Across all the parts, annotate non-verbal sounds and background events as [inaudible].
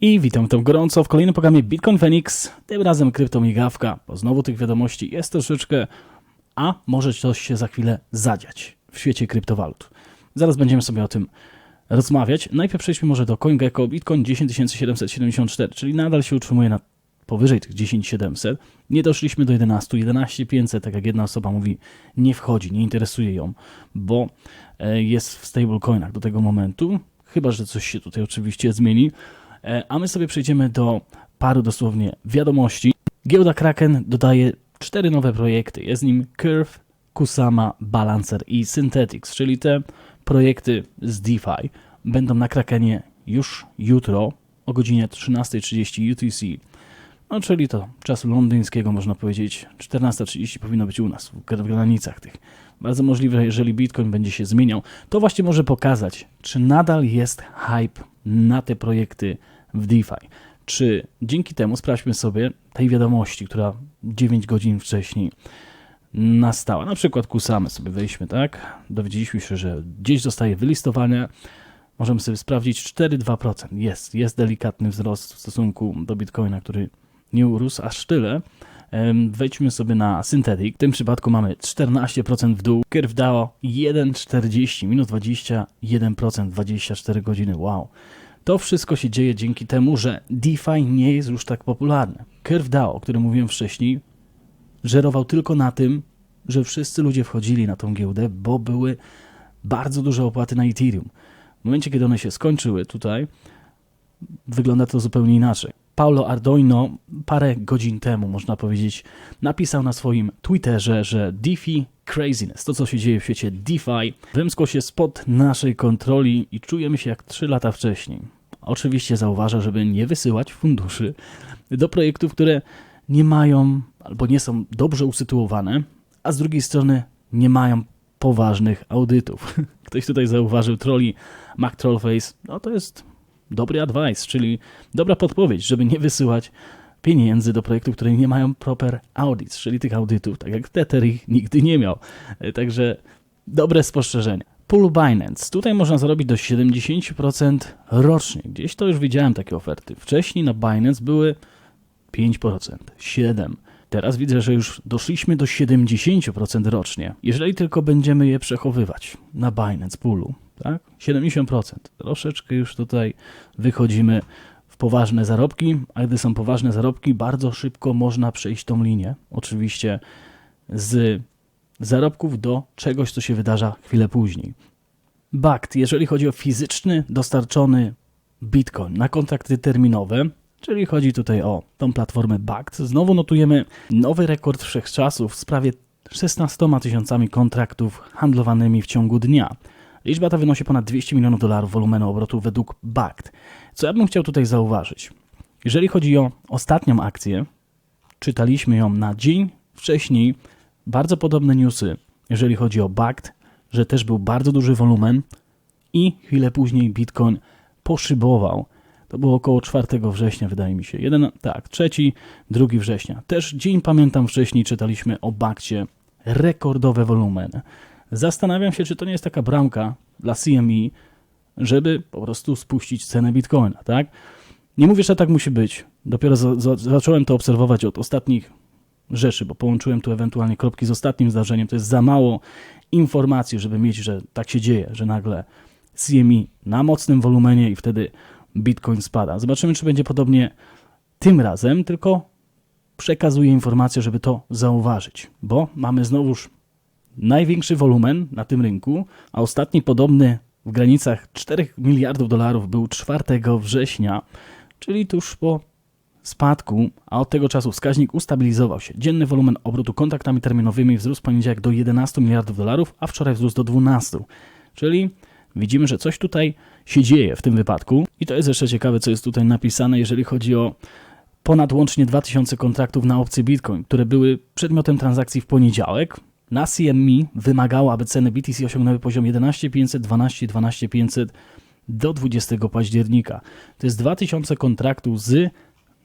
I witam tą gorąco w kolejnym programie Bitcoin Phoenix, tym razem kryptomigawka, bo znowu tych wiadomości jest troszeczkę, a może coś się za chwilę zadziać w świecie kryptowalut. Zaraz będziemy sobie o tym rozmawiać. Najpierw przejdźmy może do CoinGecko. Bitcoin 10774, czyli nadal się utrzymuje na powyżej tych 10700. Nie doszliśmy do 11, 11500, tak jak jedna osoba mówi, nie wchodzi, nie interesuje ją, bo e, jest w stablecoinach do tego momentu, chyba że coś się tutaj oczywiście zmieni. E, A my sobie przejdziemy do paru dosłownie wiadomości. Giełda Kraken dodaje cztery nowe projekty. Jest nim Curve, Kusama, Balancer i Synthetics, czyli te projekty z DeFi będą na Krakenie już jutro o godzinie 13.30 UTC. No, czyli to czasu londyńskiego, można powiedzieć, 14.30 powinno być u nas, w granicach tych. Bardzo możliwe, jeżeli Bitcoin będzie się zmieniał, to właśnie może pokazać, czy nadal jest hype na te projekty w DeFi. Czy dzięki temu sprawdźmy sobie tej wiadomości, która 9 godzin wcześniej nastała. Na przykład kusamy sobie, wejdźmy, tak? Dowiedzieliśmy się, że gdzieś zostaje wylistowane. Możemy sobie sprawdzić 4,2%. Jest, jest delikatny wzrost w stosunku do Bitcoina, który nie urósł aż tyle. Wejdźmy sobie na Synthetic. W tym przypadku mamy 14% w dół. Curve DAO 1,40, minus 21%, 24 godziny. Wow. To wszystko się dzieje dzięki temu, że DeFi nie jest już tak popularne. Curve DAO, o którym mówiłem wcześniej, żerował tylko na tym, że wszyscy ludzie wchodzili na tą giełdę, bo były bardzo duże opłaty na Ethereum. W momencie, kiedy one się skończyły tutaj, wygląda to zupełnie inaczej. Paulo Ardoino parę godzin temu, można powiedzieć, napisał na swoim Twitterze, że DeFi craziness, to co się dzieje w świecie DeFi, wymskło się spod naszej kontroli i czujemy się jak 3 lata wcześniej. Oczywiście zauważa, żeby nie wysyłać funduszy do projektów, które nie mają albo nie są dobrze usytuowane, a z drugiej strony nie mają poważnych audytów. [laughs] Ktoś tutaj zauważył troli MacTrollface, no to jest dobry advice, czyli dobra podpowiedź, żeby nie wysyłać pieniędzy do projektów, które nie mają proper audits, czyli tych audytów, tak jak Tether ich nigdy nie miał. Także dobre spostrzeżenie. Pool Binance. Tutaj można zarobić do 70% rocznie. Gdzieś to już widziałem takie oferty. Wcześniej na Binance były 5%, 7%. Teraz widzę, że już doszliśmy do 70% rocznie, jeżeli tylko będziemy je przechowywać na Binance Poolu. Tak? 70%. Troszeczkę już tutaj wychodzimy w poważne zarobki, a gdy są poważne zarobki, bardzo szybko można przejść tą linię. Oczywiście z zarobków do czegoś, co się wydarza chwilę później. BACT, jeżeli chodzi o fizyczny dostarczony Bitcoin na kontrakty terminowe, czyli chodzi tutaj o tą platformę BACT, znowu notujemy nowy rekord wszechczasów z prawie 16 tysiącami kontraktów handlowanymi w ciągu dnia. Liczba ta wynosi ponad 200 milionów dolarów wolumenu obrotu według BACT. Co ja bym chciał tutaj zauważyć? Jeżeli chodzi o ostatnią akcję, czytaliśmy ją na dzień wcześniej, bardzo podobne newsy, jeżeli chodzi o BACT, że też był bardzo duży wolumen i chwilę później Bitcoin poszybował. To było około 4 września, wydaje mi się. Jeden, tak, trzeci, drugi września. Też dzień pamiętam wcześniej czytaliśmy o bakcie. Rekordowe wolumeny. Zastanawiam się, czy to nie jest taka bramka dla CME, żeby po prostu spuścić cenę Bitcoina, tak? Nie mówię, że tak musi być. Dopiero za, za, zacząłem to obserwować od ostatnich rzeczy, bo połączyłem tu ewentualnie kropki z ostatnim zdarzeniem. To jest za mało informacji, żeby mieć, że tak się dzieje, że nagle CME na mocnym wolumenie i wtedy Bitcoin spada. Zobaczymy, czy będzie podobnie tym razem, tylko przekazuję informację, żeby to zauważyć, bo mamy znowuż największy wolumen na tym rynku, a ostatni podobny w granicach 4 miliardów dolarów był 4 września, czyli tuż po spadku, a od tego czasu wskaźnik ustabilizował się. Dzienny wolumen obrotu kontraktami terminowymi wzrósł w poniedziałek do 11 miliardów dolarów, a wczoraj wzrósł do 12. Czyli widzimy, że coś tutaj się dzieje w tym wypadku. I to jest jeszcze ciekawe, co jest tutaj napisane, jeżeli chodzi o ponad łącznie 2000 kontraktów na opcje Bitcoin, które były przedmiotem transakcji w poniedziałek. Na CME wymagało, aby ceny BTC osiągnęły poziom 11500, 12, 12500 do 20 października. To jest 2000 kontraktów z,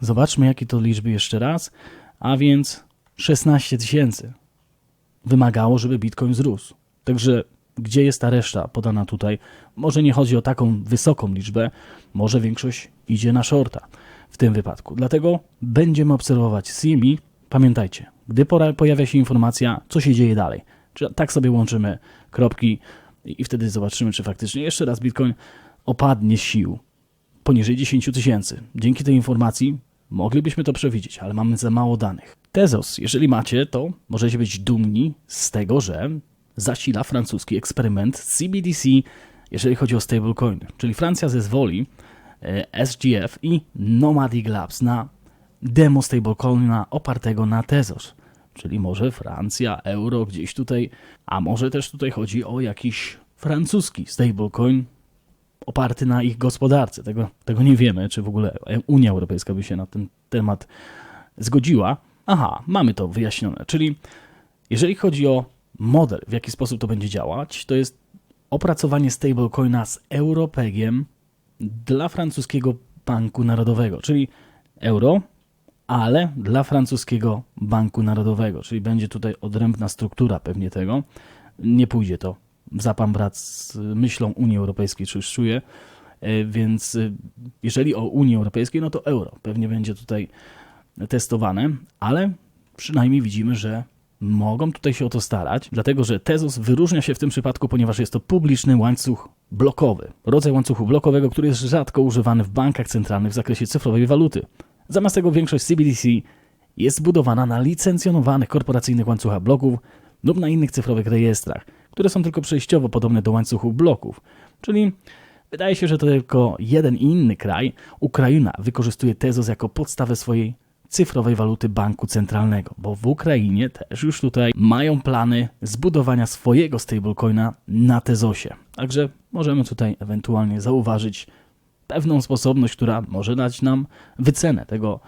zobaczmy jakie to liczby jeszcze raz, a więc 16 tysięcy wymagało, żeby Bitcoin wzrósł. Także gdzie jest ta reszta podana tutaj? Może nie chodzi o taką wysoką liczbę, może większość idzie na shorta w tym wypadku. Dlatego będziemy obserwować CME. Pamiętajcie, gdy pojawia się informacja, co się dzieje dalej. Tak sobie łączymy kropki i wtedy zobaczymy, czy faktycznie jeszcze raz Bitcoin opadnie sił poniżej 10 tysięcy. Dzięki tej informacji moglibyśmy to przewidzieć, ale mamy za mało danych. Tezos, jeżeli macie, to możecie być dumni z tego, że zasila francuski eksperyment CBDC, jeżeli chodzi o stablecoin. Czyli Francja zezwoli e, SGF i Nomadic Labs na demo stablecoina opartego na Tezos. Czyli może Francja, euro gdzieś tutaj, a może też tutaj chodzi o jakiś francuski stablecoin oparty na ich gospodarce. Tego, tego nie wiemy, czy w ogóle Unia Europejska by się na ten temat zgodziła. Aha, mamy to wyjaśnione. Czyli jeżeli chodzi o model, w jaki sposób to będzie działać, to jest opracowanie stablecoina z europegiem dla francuskiego banku narodowego, czyli euro, ale dla francuskiego banku narodowego, czyli będzie tutaj odrębna struktura pewnie tego. Nie pójdzie to w zapam brat z myślą Unii Europejskiej, czy już czuję. E, Więc e, jeżeli o Unii Europejskiej, no to euro pewnie będzie tutaj testowane, ale przynajmniej widzimy, że mogą tutaj się o to starać, dlatego że Tezos wyróżnia się w tym przypadku, ponieważ jest to publiczny łańcuch blokowy, rodzaj łańcuchu blokowego, który jest rzadko używany w bankach centralnych w zakresie cyfrowej waluty. Zamiast tego większość CBDC jest zbudowana na licencjonowanych korporacyjnych łańcuchach bloków lub na innych cyfrowych rejestrach, które są tylko przejściowo podobne do łańcuchów bloków. Czyli wydaje się, że to tylko jeden i inny kraj, Ukraina, wykorzystuje Tezos jako podstawę swojej cyfrowej waluty banku centralnego, bo w Ukrainie też już tutaj mają plany zbudowania swojego stablecoina na Tezosie. Także możemy tutaj ewentualnie zauważyć pewną sposobność, która może dać nam wycenę tego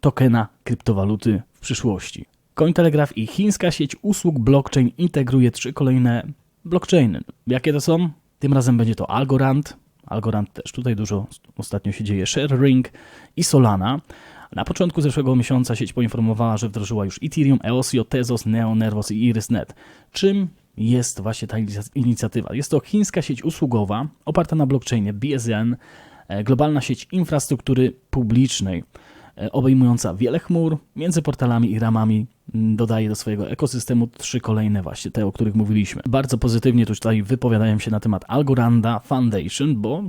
tokena kryptowaluty w przyszłości. Cointelegraph i chińska sieć usług blockchain integruje trzy kolejne blockchainy. Jakie to są? Tym razem będzie to Algorand. Algorand też tutaj dużo ostatnio się dzieje. ShareRing i Solana. Na początku zeszłego miesiąca sieć poinformowała, że wdrożyła już Ethereum, EOSIO, Tezos, Neo, Nervos i IrisNet. Czym jest właśnie ta inicja- inicjatywa? Jest to chińska sieć usługowa oparta na blockchainie BSN, e, globalna sieć infrastruktury publicznej e, obejmująca wiele chmur, między portalami i ramami dodaje do swojego ekosystemu trzy kolejne właśnie, te o których mówiliśmy. Bardzo pozytywnie tutaj wypowiadają się na temat Algoranda Foundation, bo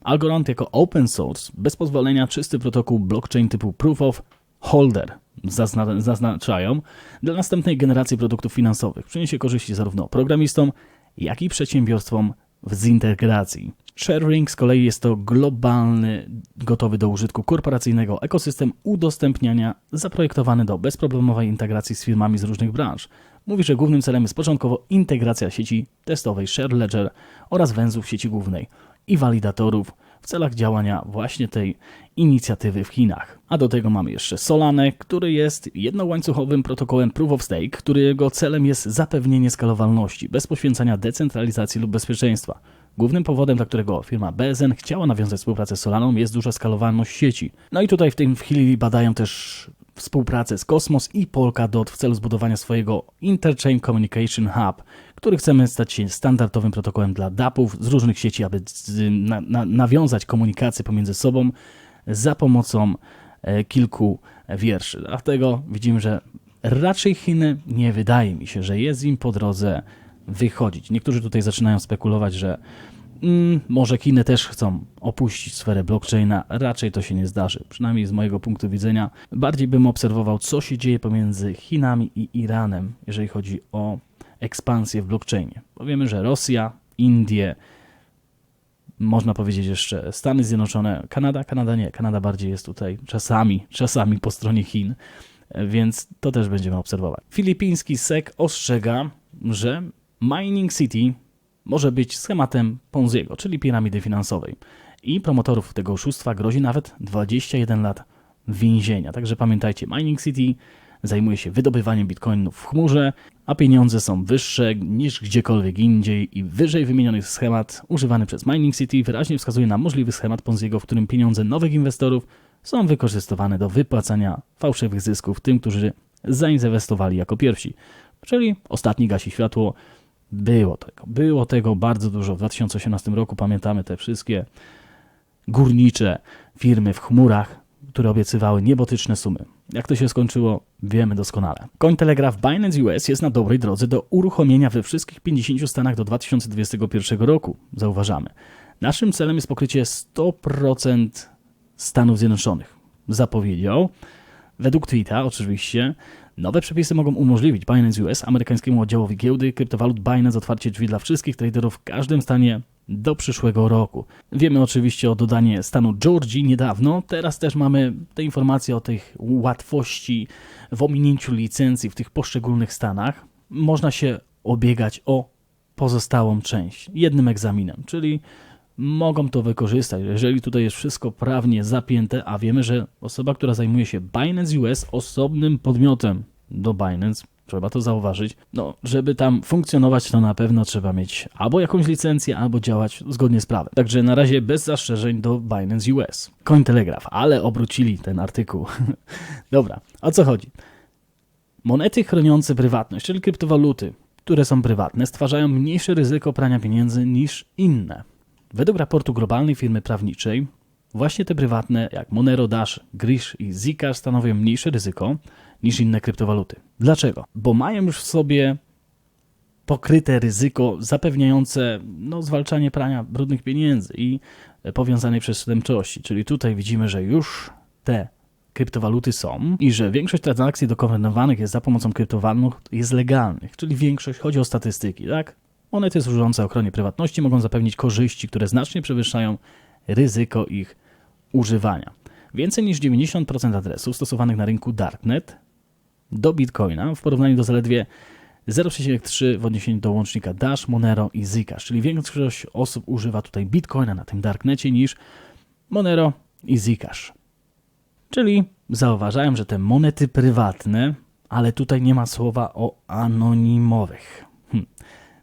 Algorand jako open source, bez pozwolenia, czysty protokół blockchain typu Proof of Holder zazna- zaznaczają dla następnej generacji produktów finansowych. Przyniesie korzyści zarówno programistom, jak i przedsiębiorstwom w zintegracji. Sharing z kolei jest to globalny, gotowy do użytku korporacyjnego ekosystem udostępniania zaprojektowany do bezproblemowej integracji z firmami z różnych branż. Mówi, że głównym celem jest początkowo integracja sieci testowej Share Ledger oraz węzłów sieci głównej i walidatorów celach działania właśnie tej inicjatywy w Chinach. A do tego mamy jeszcze Solanę, który jest jednołańcuchowym protokołem Proof of Stake, którego celem jest zapewnienie skalowalności bez poświęcania decentralizacji lub bezpieczeństwa. Głównym powodem, dla którego firma BSN chciała nawiązać współpracę z Solaną jest duża skalowalność sieci. No i tutaj w tym chwili badają też współpracę z Cosmos i Polkadot w celu zbudowania swojego Interchain Communication Hub, który chcemy stać się standardowym protokołem dla DAP-ów z różnych sieci, aby na, na, nawiązać komunikację pomiędzy sobą za pomocą e, kilku wierszy. Dlatego widzimy, że raczej Chiny nie wydaje mi się, że jest im po drodze wychodzić. Niektórzy tutaj zaczynają spekulować, że mm, może Chiny też chcą opuścić sferę blockchaina. Raczej to się nie zdarzy. Przynajmniej z mojego punktu widzenia. Bardziej bym obserwował, co się dzieje pomiędzy Chinami i Iranem, jeżeli chodzi o ekspansję w blockchainie. Bo wiemy, że Rosja, Indie, można powiedzieć jeszcze Stany Zjednoczone, Kanada, Kanada nie, Kanada bardziej jest tutaj czasami, czasami po stronie Chin, więc to też będziemy obserwować. Filipiński SEC ostrzega, że Mining City może być schematem Ponziego, czyli piramidy finansowej. I promotorów tego oszustwa grozi nawet 21 lat więzienia. Także pamiętajcie, Mining City zajmuje się wydobywaniem bitcoinów w chmurze, a pieniądze są wyższe niż gdziekolwiek indziej i wyżej wymieniony schemat używany przez Mining City wyraźnie wskazuje na możliwy schemat Ponziego, w którym pieniądze nowych inwestorów są wykorzystywane do wypłacania fałszywych zysków tym, którzy zainwestowali jako pierwsi. Czyli ostatni gasi światło. Było tego, było tego bardzo dużo. W 2018 roku pamiętamy te wszystkie górnicze firmy w chmurach, które obiecywały niebotyczne sumy. Jak to się skończyło, wiemy doskonale. Cointelegraph Binance US jest na dobrej drodze do uruchomienia we wszystkich 50 stanach do 2021 roku, zauważamy. Naszym celem jest pokrycie 100% Stanów Zjednoczonych. Zapowiedział, według tweeta oczywiście, nowe przepisy mogą umożliwić Binance US, amerykańskiemu oddziałowi giełdy kryptowalut Binance otwarcie drzwi dla wszystkich traderów w każdym stanie do przyszłego roku. Wiemy oczywiście o dodanie stanu Georgii niedawno, teraz też mamy te informacje o tych łatwości w ominięciu licencji w tych poszczególnych stanach. Można się obiegać o pozostałą część jednym egzaminem, czyli mogą to wykorzystać. Jeżeli tutaj jest wszystko prawnie zapięte, a wiemy, że osoba, która zajmuje się Binance US osobnym podmiotem do Binance, trzeba to zauważyć, no, żeby tam funkcjonować, to na pewno trzeba mieć albo jakąś licencję, albo działać zgodnie z prawem. Także na razie bez zastrzeżeń do Binance US. Cointelegraph, ale obrócili ten artykuł. [laughs] Dobra, o co chodzi? Monety chroniące prywatność, czyli kryptowaluty, które są prywatne, stwarzają mniejsze ryzyko prania pieniędzy niż inne. Według raportu globalnej firmy prawniczej, właśnie te prywatne, jak Monero Dash, Grish i Zcash stanowią mniejsze ryzyko niż inne kryptowaluty. Dlaczego? Bo mają już w sobie pokryte ryzyko zapewniające no, zwalczanie prania brudnych pieniędzy i powiązanej przestępczości. Czyli tutaj widzimy, że już te kryptowaluty są i że większość transakcji dokonywanych jest za pomocą kryptowalut jest legalnych, czyli większość, chodzi o statystyki, tak? Monety służące ochronie prywatności mogą zapewnić korzyści, które znacznie przewyższają ryzyko ich używania. Więcej niż 90% adresów stosowanych na rynku Darknet do Bitcoina w porównaniu do zaledwie 0,3 w odniesieniu do łącznika Dash, Monero i Zcash, czyli większość osób używa tutaj Bitcoina na tym Darknecie niż Monero i Zcash. Czyli zauważają, że te monety prywatne, ale tutaj nie ma słowa o anonimowych. Hm.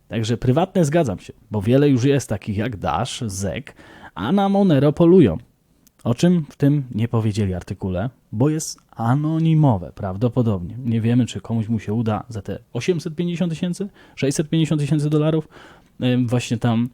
Także prywatne zgadzam się, bo wiele już jest takich jak Dash, ZEK, a na Monero polują. O czym w tym nie powiedzieli artykule, bo jest anonimowe prawdopodobnie. Nie wiemy, czy komuś mu się uda za te 850 tysięcy, 650 tysięcy dolarów. Właśnie tam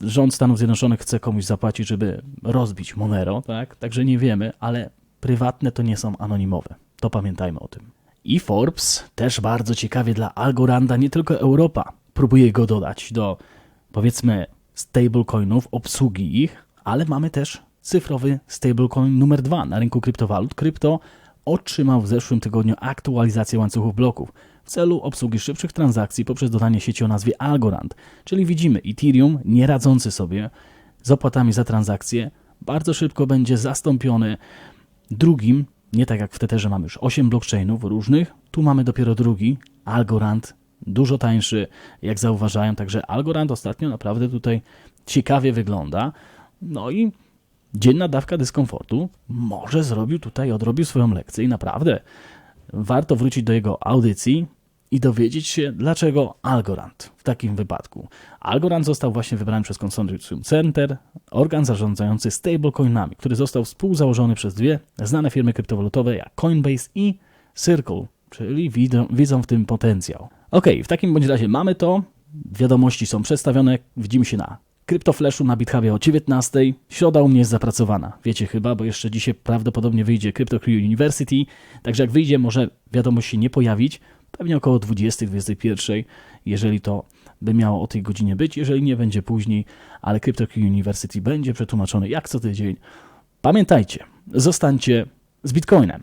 rząd Stanów Zjednoczonych chce komuś zapłacić, żeby rozbić Monero, tak? Także nie wiemy, ale prywatne to nie są anonimowe. To pamiętajmy o tym. I Forbes też bardzo ciekawie dla Algoranda, nie tylko Europa, próbuje go dodać do powiedzmy stablecoinów, obsługi ich, ale mamy też cyfrowy stablecoin numer dwa na rynku kryptowalut. Krypto otrzymał w zeszłym tygodniu aktualizację łańcuchów bloków w celu obsługi szybszych transakcji poprzez dodanie sieci o nazwie Algorand. Czyli widzimy Ethereum nie radzący sobie z opłatami za transakcje bardzo szybko będzie zastąpiony drugim, nie tak jak w Tetherze mamy już 8 blockchainów różnych, tu mamy dopiero drugi, Algorand, dużo tańszy, jak zauważają, także Algorand ostatnio naprawdę tutaj ciekawie wygląda. No i dzienna dawka dyskomfortu może zrobił tutaj, odrobił swoją lekcję i naprawdę warto wrócić do jego audycji i dowiedzieć się, dlaczego Algorand w takim wypadku. Algorand został właśnie wybrany przez Consortium Center, organ zarządzający stablecoinami, który został współzałożony przez dwie znane firmy kryptowalutowe jak Coinbase i Circle, czyli widzą, widzą w tym potencjał. Ok, w takim bądź razie mamy to. Wiadomości są przedstawione. Widzimy się na CryptoFlashu na GitHubie o 19. Środa u mnie jest zapracowana. Wiecie chyba, bo jeszcze dzisiaj prawdopodobnie wyjdzie Crypto University. Także jak wyjdzie, może wiadomość się nie pojawić. Pewnie około 20-21, jeżeli to by miało o tej godzinie być. Jeżeli nie, będzie później, ale Crypto University będzie przetłumaczone jak co tydzień. Pamiętajcie, zostańcie z Bitcoinem.